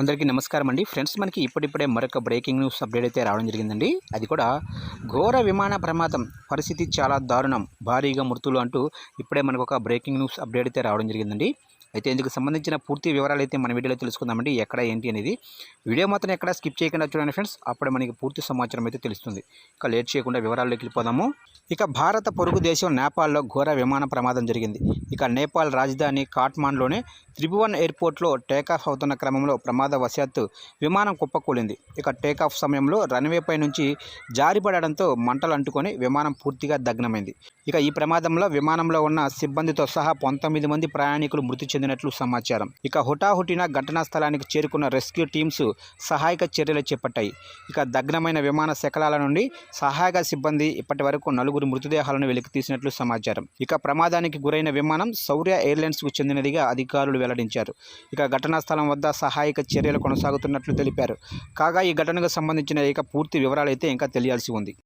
అందరికీ నమస్కారం అండి. ఫ్రెండ్స్ మనకి ఇప్పుడిప్పుడే మరొక బ్రేకింగ్ న్యూస్ అప్డేట్ అయితే రావడం జరిగిందండి. అది కూడా ఘోర విమాన ప్రమాదం పరిస్థితి చాలా దారుణం భారీగా మృతులు అంటూ ఇప్పుడే మనకు ఒక బ్రేకింగ్ న్యూస్ అప్డేట్ అయితే రావడం జరిగిందండి. అయితే ఇందుకు సంబంధించిన పూర్తి వివరాలు అయితే మన వీడియోలో తెలుసుకుందామండి. ఎక్కడ ఏంటి అనేది వీడియో మాత్రం ఎక్కడ స్కిప్ చేయకుండా చూడండి ఫ్రెండ్స్. అప్పుడే మనకి పూర్తి సమాచారం అయితే తెలుస్తుంది. ఇక లేట్ చేయకుండా వివరాల్లోకి వెళ్ళిపోదాము. ఇక భారత పొరుగు దేశం నేపాల్లో ఘోర విమాన ప్రమాదం జరిగింది. ఇక నేపాల్ రాజధాని కాట్మాండ్లోనే త్రిభువన్ ఎయిర్పోర్ట్లో టేకాఫ్ అవుతున్న క్రమంలో ప్రమాదవశాత్తు విమానం కుప్పకూలింది. ఇక టేకాఫ్ సమయంలో రన్వేపై నుంచి జారిపడడంతో మంటలు అంటుకొని విమానం పూర్తిగా దగ్నమైంది. ఇక ఈ ప్రమాదంలో విమానంలో ఉన్న సిబ్బందితో సహా పంతొమ్మిది మంది ప్రయాణికులు మృతి చెందినట్లు సమాచారం. ఇక హుటాహుటిన ఘటనా స్థలానికి చేరుకున్న రెస్క్యూ టీమ్స్ సహాయక చర్యలు చేపట్టాయి. ఇక దగ్నమైన విమాన శకలాల నుండి సహాయక సిబ్బంది ఇప్పటి వరకు నలుగురు మృతదేహాలను వెలికి తీసినట్లు సమాచారం. ఇక ప్రమాదానికి గురైన విమానం సౌర్య ఎయిర్లైన్స్కు చెందినదిగా అధికారులు వెల్లడించారు. ఇక ఘటనా స్థలం వద్ద సహాయక చర్యలు కొనసాగుతున్నట్లు తెలిపారు. కాగా ఈ ఘటనకు సంబంధించిన ఇక పూర్తి వివరాలు అయితే ఇంకా తెలియాల్సి ఉంది.